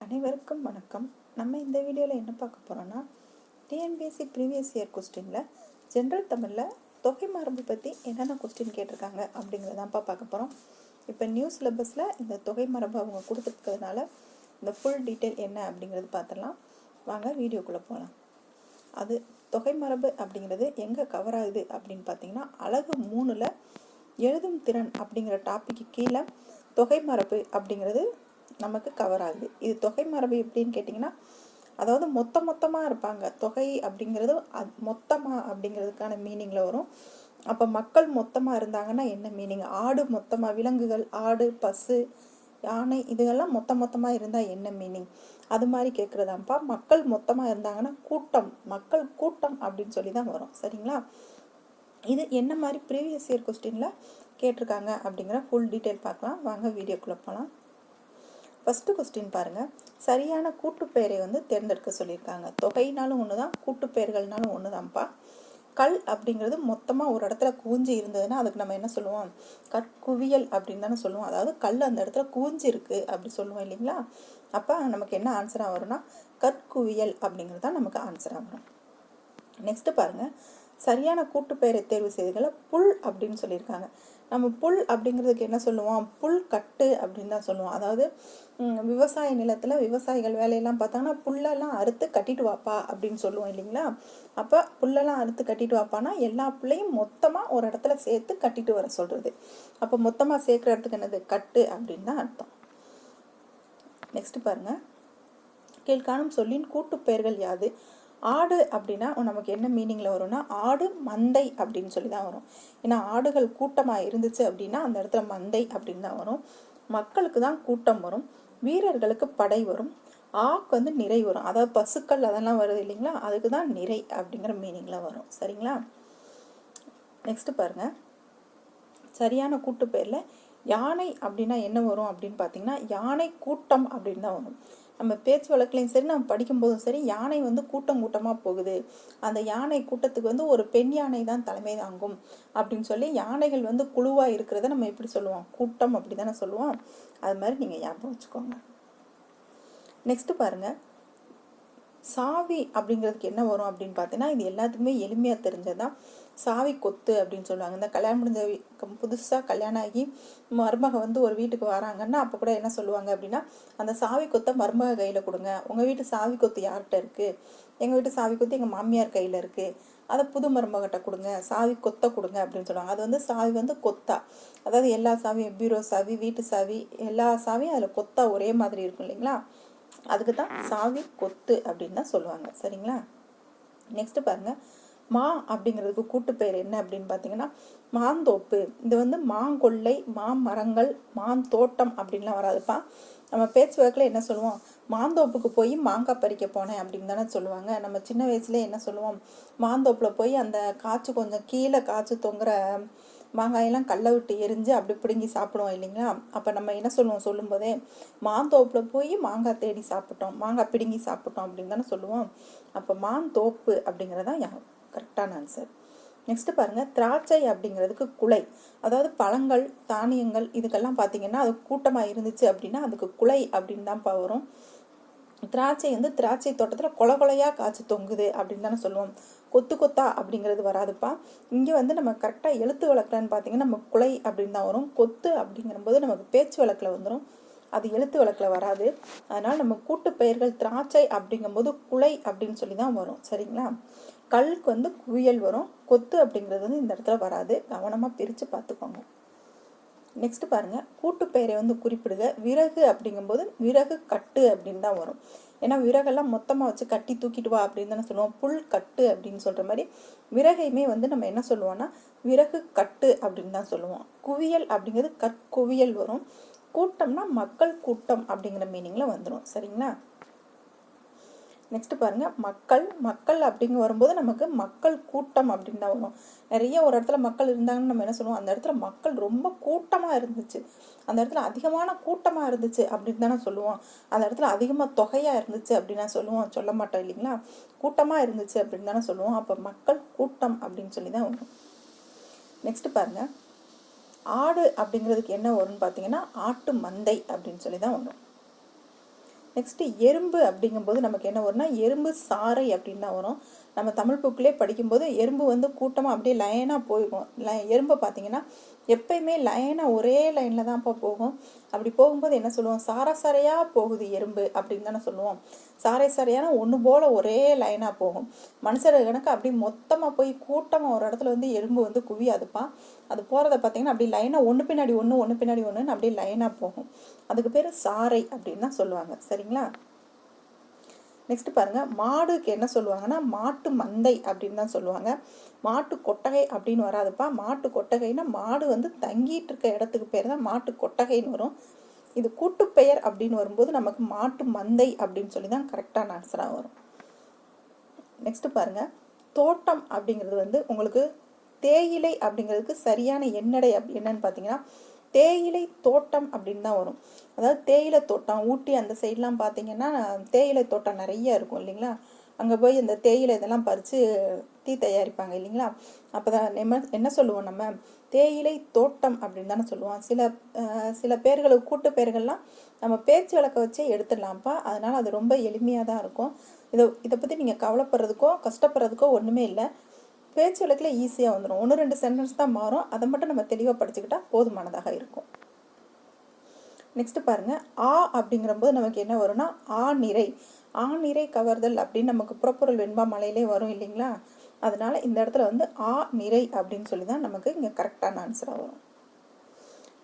அனைவருக்கும் வணக்கம். நம்ம இந்த வீடியோவில் என்ன பார்க்க போகிறோன்னா டிஎன்பிஎஸ்சி ப்ரீவியஸ் இயர் கொஸ்டினில் ஜென்ரல் தமிழில் தொகை மரபு பற்றி என்னென்ன கொஸ்டின் கேட்டிருக்காங்க அப்படிங்கிறதான்ப்பா பார்க்க போகிறோம் இப்போ நியூ சிலபஸில் இந்த தொகை மரபு அவங்க கொடுத்துருக்கிறதுனால இந்த ஃபுல் டீட்டெயில் என்ன அப்படிங்கிறது பார்த்துடலாம். வாங்க வீடியோக்குள்ளே போகலாம் அது தொகை மரபு அப்படிங்கிறது எங்கே கவர் ஆகுது அப்படின்னு பார்த்தீங்கன்னா அழகு மூணில் எழுதும் திறன் அப்படிங்கிற டாப்பிக்கு கீழே தொகை மரபு அப்படிங்கிறது நமக்கு கவர் ஆகுது. இது தொகை மரபு எப்படின்னு கேட்டிங்கன்னா அதாவது மொத்த மொத்தமாக இருப்பாங்க. தொகை அப்படிங்கிறது அது மொத்தமாக அப்படிங்கிறதுக்கான மீனிங்கில் வரும். அப்போ மக்கள் மொத்தமாக இருந்தாங்கன்னா என்ன மீனிங் ஆடு மொத்தமாக விலங்குகள் ஆடு பசு யானை இதுகெல்லாம் மொத்த மொத்தமாக இருந்தால் என்ன மீனிங் அது மாதிரி கேட்குறதாம்ப்பா மக்கள் மொத்தமாக இருந்தாங்கன்னா கூட்டம் மக்கள் கூட்டம் அப்படின்னு சொல்லி தான் வரும். சரிங்களா? இது என்ன மாதிரி ப்ரீவியஸ் இயர் கொஸ்டினில் கேட்டிருக்காங்க அப்படிங்கிற ஃபுல் டீட்டெயில் பார்க்கலாம். வாங்க வீடியோக்குள்ளே போகலாம் ஃபஸ்ட்டு கொஸ்டின் பாருங்கள் சரியான கூட்டுப்பெயரை வந்து தேர்ந்தெடுக்க சொல்லியிருக்காங்க. தொகைனாலும் ஒன்று தான் கூட்டுப்பெயர்கள்னாலும் ஒன்று தான்ப்பா கல் அப்படிங்கிறது மொத்தமாக ஒரு இடத்துல குவிஞ்சு இருந்ததுன்னா அதுக்கு நம்ம என்ன சொல்லுவோம்? கற்குவியல் அப்படின்னு தானே சொல்லுவோம். அதாவது கல் அந்த இடத்துல குவிஞ்சு இருக்குது அப்படி சொல்லுவோம் இல்லைங்களா? அப்போ நமக்கு என்ன ஆன்சராக வரும்னா கற்குவியல் அப்படிங்கிறது தான் நமக்கு ஆன்சராக வரும். நெக்ஸ்ட்டு பாருங்கள் சரியான கூட்டுப்பெயரை தேர்வு செய்ததில் புல் அப்படின்னு சொல்லியிருக்காங்க. நம்ம புல் அப்படிங்கிறதுக்கு என்ன சொல்லுவோம்? புல் கட்டு அப்படின்னு தான் சொல்லுவோம். அதாவது விவசாய நிலத்தில் விவசாயிகள் வேலையெல்லாம் பார்த்தாங்கன்னா புல்லெல்லாம் அறுத்து கட்டிட்டு வாப்பா அப்படின்னு சொல்லுவோம் இல்லைங்களா? அப்போ புல்லெல்லாம் அறுத்து கட்டிட்டு வாப்பானா எல்லா புள்ளையும் மொத்தமாக ஒரு இடத்துல சேர்த்து கட்டிட்டு வர சொல்கிறது அப்போ மொத்தமாக சேர்க்குற இடத்துக்கு என்னது? கட்டு அப்படின்னு தான் அர்த்தம். நெக்ஸ்ட் பாருங்கள் கீழ்காணும் சொல்லின் கூட்டுப்பெயர்கள் யாது? ஆடு அப்படின்னா நமக்கு என்ன மீனிங்கில் வரும்னா ஆடு மந்தை அப்படின்னு சொல்லி தான் வரும். ஏன்னா ஆடுகள் கூட்டமாக இருந்துச்சு அப்படின்னா அந்த இடத்துல மந்தை அப்படின்னு தான் வரும். மக்களுக்கு தான் கூட்டம் வரும். வீரர்களுக்கு படை வரும். ஆக்கு வந்து நிறை வரும். அதாவது பசுக்கள் அதெல்லாம் வருது இல்லைங்களா? அதுக்கு தான் நிறை அப்படிங்கிற மீனிங்கில் வரும். சரிங்களா? நெக்ஸ்ட்டு பாருங்கள் சரியான கூட்டு பேரில் யானை அப்படின்னா என்ன வரும் அப்படின்னு பார்த்தீங்கன்னா யானை கூட்டம் அப்படின்னு தான் வரும். நம்ம பேச்சு வழக்குலையும் சரி நம்ம படிக்கும்போதும் சரி யானை வந்து கூட்டம் கூட்டமாக போகுது. அந்த யானை கூட்டத்துக்கு வந்து ஒரு பெண் யானை தான் தலைமை தாங்கும் அப்படின்னு சொல்லி யானைகள் வந்து குழுவாக இருக்கிறத நம்ம எப்படி சொல்லுவோம்? கூட்டம் அப்படி தானே சொல்லுவோம். அது மாதிரி நீங்கள் ஞாபகம் வச்சுக்கோங்க. நெக்ஸ்ட்டு பாருங்கள் சாவி அப்படிங்கிறதுக்கு என்ன வரும் அப்படின்னு பார்த்தீங்கன்னா இது எல்லாத்துக்குமே எளிமையாக தெரிஞ்சது தான் சாவி கொத்து அப்படின்னு சொல்லுவாங்க. இந்த கல்யாணம் முடிஞ்ச புதுசாக கல்யாணம் ஆகி மருமக வந்து ஒரு வீட்டுக்கு வராங்கன்னா அப்போ கூட என்ன சொல்லுவாங்க அப்படின்னா அந்த சாவி கொத்தை மருமக கையில் கொடுங்க. உங்கள் வீட்டு சாவி கொத்து யார்கிட்ட இருக்குது எங்கள் வீட்டு சாவி கொத்து எங்கள் மாமியார் கையில் இருக்குது அதை புது மருமகிட்ட கொடுங்க. சாவி கொத்தை கொடுங்க அப்படின்னு சொல்லுவாங்க. அது வந்து சாவி வந்து கொத்தா. அதாவது எல்லா சாவியும் பீரோ சாவி வீட்டு சாவி எல்லா சாவியும் அதில் கொத்தா ஒரே மாதிரி இருக்கும் இல்லைங்களா? அதுக்கு தான் சாவி கொத்து அப்படின்னு தான் சொல்லுவாங்க. சரிங்களா? நெக்ஸ்ட்டு பாருங்கள் மா அப்படிங்கிறதுக்கு கூட்டுப்பெயர் என்ன அப்படின்னு பார்த்தீங்கன்னா மாந்தோப்பு. இது வந்து மாங்கொள்ளை மாமரங்கள் மாந்தோட்டம் அப்படின்லாம் வராதுப்பா நம்ம பேச்சு வழக்கில் என்ன சொல்லுவோம்? மாந்தோப்புக்கு போய் மாங்காய் பறிக்க போனேன் அப்படின்னு தானே சொல்லுவாங்க. நம்ம சின்ன வயசுலேயே என்ன சொல்லுவோம்? மாந்தோப்பில் போய் அந்த காய்ச்சி கொஞ்சம் கீழே காய்ச்சி தொங்குற மாங்காயெல்லாம் கல்லை விட்டு எரிஞ்சு அப்படி பிடுங்கி சாப்பிடுவோம் இல்லைங்களா? அப்போ நம்ம என்ன சொல்லுவோம்? சொல்லும்போதே மாந்தோப்பில் போய் மாங்காய் தேடி சாப்பிட்டோம். மாங்காய் பிடுங்கி சாப்பிட்டோம் அப்படின்னு தானே சொல்லுவோம். அப்போ மாந்தோப்பு அப்படிங்கிறதான் கரெக்டான ஆன்சர் நெக்ஸ்ட் பாருங்கள் திராட்சை அப்படிங்கிறதுக்கு குலை அதாவது பழங்கள் தானியங்கள் இதுக்கெல்லாம் பார்த்தீங்கன்னா அது கூட்டமாக இருந்துச்சு அப்படின்னா அதுக்கு குலை அப்படின்னு தான்ப்பா வரும். திராட்சை வந்து திராட்சை தோட்டத்தில் கொலை கொலையாக காய்ச்சி தொங்குது அப்படின்னு தானே சொல்லுவோம். கொத்து கொத்தா அப்படிங்கிறது வராதுப்பா. இங்கே வந்து நம்ம கரெக்டாக எழுத்து வழக்கில்னு பார்த்தீங்கன்னா நம்ம குலை அப்படின்னு தான் வரும். கொத்து அப்படிங்கிறபோது நமக்கு பேச்சு வழக்கில் வந்துடும் அது எழுத்து வழக்கில் வராது. அதனால் நம்ம கூட்டு பெயர்கள் திராட்சை அப்படிங்கும்போது குலை அப்படின்னு சொல்லி தான் வரும். சரிங்களா? கல்க்கு வந்து குவியல் வரும். கொத்து அப்படிங்கிறது வந்து இந்த இடத்துல வராது. கவனமாக பிரித்து பார்த்துக்கோங்க. நெக்ஸ்ட்டு பாருங்கள் கூட்டு பெயரை வந்து குறிப்பிடுக. விறகு அப்படிங்கும்போது விறகு கட்டு அப்படின்னு தான் வரும். ஏன்னா விறகெல்லாம் மொத்தமாக வச்சு கட்டி தூக்கிட்டு வா அப்படின்னு தானே சொல்லுவோம். புல் கட்டு அப்படின்னு சொல்கிற மாதிரி விறகையுமே வந்து நம்ம என்ன சொல்லுவோம்னா விறகு கட்டு அப்படின்னு தான் சொல்லுவோம். குவியல் அப்படிங்கிறது கற்குவியல் வரும். கூட்டம்னா மக்கள் கூட்டம் அப்படிங்கிற மீனிங்கில் வந்துடும் சரிங்களா? நெக்ஸ்ட்டு பாருங்கள் மக்கள் மக்கள் அப்படிங்க வரும்போது நமக்கு மக்கள் கூட்டம் அப்படின்னு தான் வரும். நிறைய ஒரு இடத்துல மக்கள் இருந்தாங்கன்னு நம்ம என்ன சொல்லுவோம்? அந்த இடத்துல மக்கள் ரொம்ப கூட்டமாக இருந்துச்சு. அந்த இடத்துல அதிகமான கூட்டமாக இருந்துச்சு அப்படின்னு தானே சொல்லுவோம். அந்த இடத்துல அதிகமாக தொகையாக இருந்துச்சு அப்படின்னா சொல்லுவோம். சொல்ல மாட்டோம் இல்லைங்களா? கூட்டமாக இருந்துச்சு அப்படின்னு தானே சொல்லுவோம். அப்போ மக்கள் கூட்டம் அப்படின்னு சொல்லி தான் வரும். நெக்ஸ்ட்டு பாருங்கள் ஆடு அப்படிங்கிறதுக்கு என்ன வரும்னு பார்த்தீங்கன்னா ஆட்டு மந்தை அப்படின்னு சொல்லி தான் வரும். நெக்ஸ்ட்டு எறும்பு அப்படிங்கும்போது நமக்கு என்ன வரும்னா எறும்பு சாறை அப்படின்னு தான் வரும். நம்ம தமிழ் புக்கிலே படிக்கும்போது எறும்பு வந்து கூட்டமாக அப்படியே லைனாக போயிருக்கும் லை எறும்பை பார்த்தீங்கன்னா எப்பயுமே லைனாக ஒரே லைனில் தான்ப்பா போகும். அப்படி போகும்போது என்ன சொல்லுவோம்? சார சாரையாக போகுது எறும்பு அப்படின்னு தானே சொல்லுவோம். சாரை சாரையான ஒன்று போல் ஒரே லைனாக போகும். மனுஷர் கணக்கு அப்படி மொத்தமாக போய் கூட்டமாக ஒரு இடத்துல வந்து எறும்பு வந்து குவியாதுப்பா. அது போகிறத பார்த்தீங்கன்னா அப்படி லைனாக ஒன்று பின்னாடி ஒன்று ஒன்று பின்னாடி ஒன்றுன்னு அப்படியே லைனாக போகும். அதுக்கு பேர் சாரை அப்படின்னு தான் சொல்லுவாங்க. சரிங்களா? நெக்ஸ்ட் பாருங்க மாடுக்கு என்ன சொல்லுவாங்கன்னா மாட்டு மந்தை அப்படின்னு தான் சொல்லுவாங்க. மாட்டு கொட்டகை அப்படின்னு வராதுப்பா. மாட்டு கொட்டகைன்னா மாடு வந்து தங்கிட்டு இருக்க இடத்துக்கு பேர் தான் மாட்டு கொட்டகைன்னு வரும். இது கூட்டுப்பெயர் அப்படின்னு வரும்போது நமக்கு மாட்டு மந்தை அப்படின்னு சொல்லி தான் கரெக்டான ஆன்சராக வரும். நெக்ஸ்ட் பாருங்க தோட்டம் அப்படிங்கிறது வந்து உங்களுக்கு தேயிலை அப்படிங்கிறதுக்கு சரியான எண்ணடை அப்படி என்னன்னு பார்த்தீங்கன்னா தேயிலை தோட்டம் அப்படின்னு தான் வரும். அதாவது தேயிலை தோட்டம் ஊட்டி அந்த சைட்லாம் பார்த்தீங்கன்னா தேயிலை தோட்டம் நிறைய இருக்கும் இல்லைங்களா? அங்கே போய் இந்த தேயிலை இதெல்லாம் பறித்து டீ தயாரிப்பாங்க இல்லைங்களா? அப்போ தான் நம்ம என்ன சொல்லுவோம் நம்ம? தேயிலை தோட்டம் அப்படின்னு தானே சொல்லுவோம். சில சில பேர்களுக்கு கூட்டு பேர்கள்லாம் நம்ம பேச்சு வழக்க வச்சே எடுத்துடலாம்ப்பா. அதனால் அது ரொம்ப எளிமையாக தான் இருக்கும். இதை இதை பற்றி நீங்கள் கவலைப்படுறதுக்கோ கஷ்டப்படுறதுக்கோ ஒன்றுமே இல்லை. பேச்சு வழக்கில் ஈஸியாக வந்துடும் ஒன்று ரெண்டு சென்டென்ஸ் தான் மாறும். அதை மட்டும் நம்ம தெளிவாக படிச்சுக்கிட்டால் போதுமானதாக இருக்கும். நெக்ஸ்ட் பாருங்கள் ஆ அப்படிங்கிறபோது நமக்கு என்ன வரும்னா ஆ நிறை. ஆ நிறை கவர்தல் அப்படின்னு நமக்கு புறப்பொருள் வெண்பா மலையிலே வரும் இல்லைங்களா? அதனால இந்த இடத்துல வந்து ஆ நிறை அப்படின்னு சொல்லி தான் நமக்கு இங்கே கரெக்டான ஆன்சராக வரும்.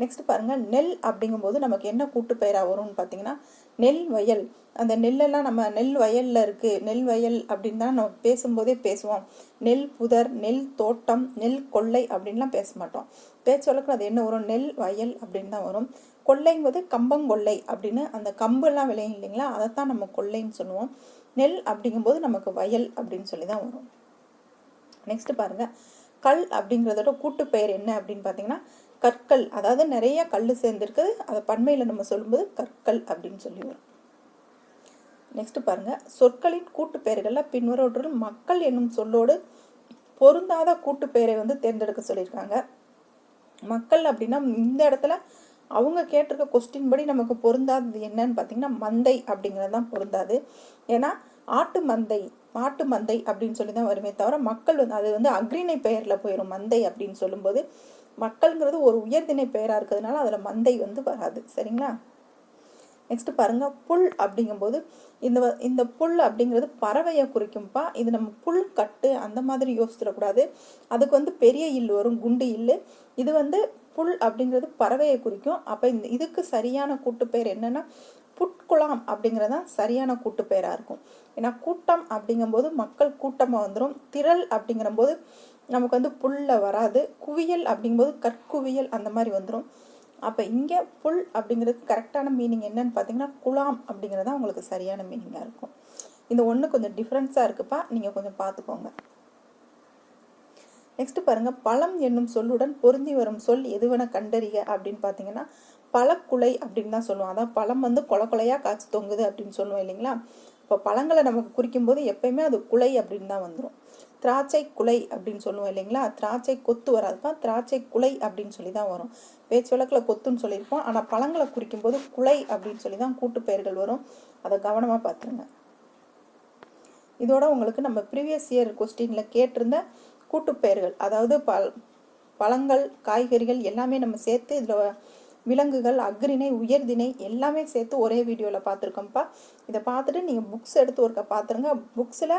நெக்ஸ்ட் பாருங்கள் நெல் அப்படிங்கும்போது நமக்கு என்ன கூட்டு பெயராக வரும்னு பார்த்தீங்கன்னா நெல் வயல். அந்த நெல்லெல்லாம் நம்ம நெல் வயலில் இருக்குது நெல் வயல் அப்படின்னு தான் நம்ம பேசும்போதே பேசுவோம். நெல் புதர் நெல் தோட்டம் நெல் கொள்ளை அப்படின்லாம் பேச மாட்டோம். பேச்சு வழக்கில் அது என்ன வரும்? நெல் வயல் அப்படின்னு தான் வரும். கொள்ளைங்கும்போது கம்பங்கொள்ளை அப்படின்னு அந்த கம்புலாம் விளையும் இல்லைங்களா? அதைத்தான் நம்ம கொள்ளைன்னு சொல்லுவோம். நெல் அப்படிங்கும்போது நமக்கு வயல் அப்படின்னு சொல்லி தான் வரும். நெக்ஸ்ட் பாருங்கள் கல் அப்படிங்கிறதோட கூட்டு பெயர் என்ன அப்படின்னு பார்த்தீங்கன்னா கற்கள் அதாவது நிறைய கல் சேர்ந்துருக்குது. அதை பண்மையில் நம்ம சொல்லும்போது கற்கள் அப்படின்னு சொல்லி வரும். நெக்ஸ்ட் பாருங்க. சொற்களின் கூட்டு பெயர்களில் பின்வரோற்றில் மக்கள் என்னும் சொல்லோடு பொருந்தாத கூட்டு பெயரை வந்து தேர்ந்தெடுக்க சொல்லியிருக்காங்க. மக்கள் அப்படின்னா இந்த இடத்துல அவங்க கேட்டிருக்க கொஸ்டின் படி நமக்கு பொருந்தாதது என்னன்னு பார்த்தீங்கன்னா மந்தை அப்படிங்கிறது தான் பொருந்தாது. ஏன்னா ஆட்டு மந்தை மாட்டு மந்தை அப்படின்னு சொல்லி தான் வருமே தவிர மக்கள் வந்து அது வந்து அக்ரிணை பெயரில் போயிடும் மந்தை அப்படின்னு சொல்லும்போது மக்கள்ங்கிறது ஒரு உயர்திணை பெயராக இருக்கிறதுனால அதில் மந்தை வந்து வராது. சரிங்களா? நெக்ஸ்ட் பாருங்க புல் அப்படிங்கும்போது இந்த இந்த புல் அப்படிங்கிறது பறவையை குறிக்கும்ப்பா இது நம்ம புல் கட்டு அந்த மாதிரி யோசிச்சிடக்கூடாது. அதுக்கு வந்து பெரிய இல் வரும் குண்டு இல் இது வந்து புல் அப்படிங்கிறது பறவையை குறிக்கும். அப்போ இந்த இதுக்கு சரியான கூட்டுப்பெயர் என்னென்னா புட்குளாம் புட்குலாம் அப்படிங்கிறது தான் சரியான கூட்டுப்பெயராக இருக்கும். ஏன்னா கூட்டம் அப்படிங்கும்போது மக்கள் கூட்டமாக வந்துடும் திரள் அப்படிங்கிற போது நமக்கு வந்து புல்ல வராது. குவியல் அப்படிங்கும்போது கற்குவியல் அந்த மாதிரி வந்துடும் அப்போ இங்கே புல் அப்படிங்கிறதுக்கு கரெக்டான மீனிங் என்னன்னு பார்த்தீங்கன்னா குலாம் அப்படிங்கிறது தான் உங்களுக்கு சரியான மீனிங்காக இருக்கும். இந்த ஒன்று கொஞ்சம் டிஃப்ரென்ஸாக இருக்குப்பா. நீங்கள் கொஞ்சம் பார்த்துக்கோங்க நெக்ஸ்ட் பாருங்கள் பழம் என்னும் சொல்லுடன் பொருந்தி வரும் சொல் எதுவென கண்டறிய அப்படின்னு பார்த்தீங்கன்னா பழக்குலை அப்படின்னு தான் சொல்லுவோம். அதான் பழம் வந்து கொலை கொலையாக காய்ச்சி தொங்குது அப்படின்னு சொல்லுவோம் இல்லைங்களா? இப்போ பழங்களை நமக்கு குறிக்கும் போது எப்பயுமே அது குலை அப்படின்னு தான் வந்துடும் திராட்சை குலை அப்படின்னு சொல்லுவோம் இல்லைங்களா? திராட்சை கொத்து வராதுப்பா திராட்சை குலை அப்படின்னு சொல்லி தான் வரும். பேச்சு வழக்கில் கொத்துன்னு சொல்லியிருப்போம். ஆனால் பழங்களை குறிக்கும் போது குலை அப்படின்னு சொல்லி தான் கூட்டு பெயர்கள் வரும். அதை கவனமாக பார்த்துருங்க. இதோட உங்களுக்கு நம்ம ப்ரீவியஸ் இயர் கொஸ்டினில் கேட்டிருந்த கூட்டுப்பெயர்கள் அதாவது ப பழங்கள் காய்கறிகள் எல்லாமே நம்ம சேர்த்து இதில் விலங்குகள் அக்ரிணை உயர்திணை எல்லாமே சேர்த்து ஒரே வீடியோவில் பார்த்துருக்கோம்ப்பா. இதை பார்த்துட்டு நீங்கள் புக்ஸ் எடுத்து ஒருக்க பார்த்துருங்க. புக்ஸில்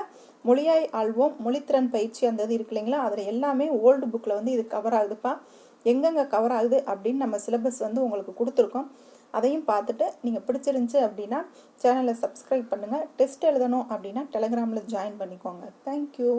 மொழியாய் ஆழ்வோம் மொழித்திறன் பயிற்சி அந்த இது இருக்கு இல்லைங்களா? அதில் எல்லாமே ஓல்டு புக்கில் வந்து இது கவர் ஆகுதுப்பா. எங்கெங்கே கவர் ஆகுது அப்படின்னு நம்ம சிலபஸ் வந்து உங்களுக்கு கொடுத்துருக்கோம். அதையும் பார்த்துட்டு நீங்கள் பிடிச்சிருந்துச்சு அப்படின்னா சேனலை சப்ஸ்கிரைப் பண்ணுங்கள் டெஸ்ட் எழுதணும் அப்படின்னா டெலகிராமில் ஜாயின் பண்ணிக்கோங்க. தேங்க்யூ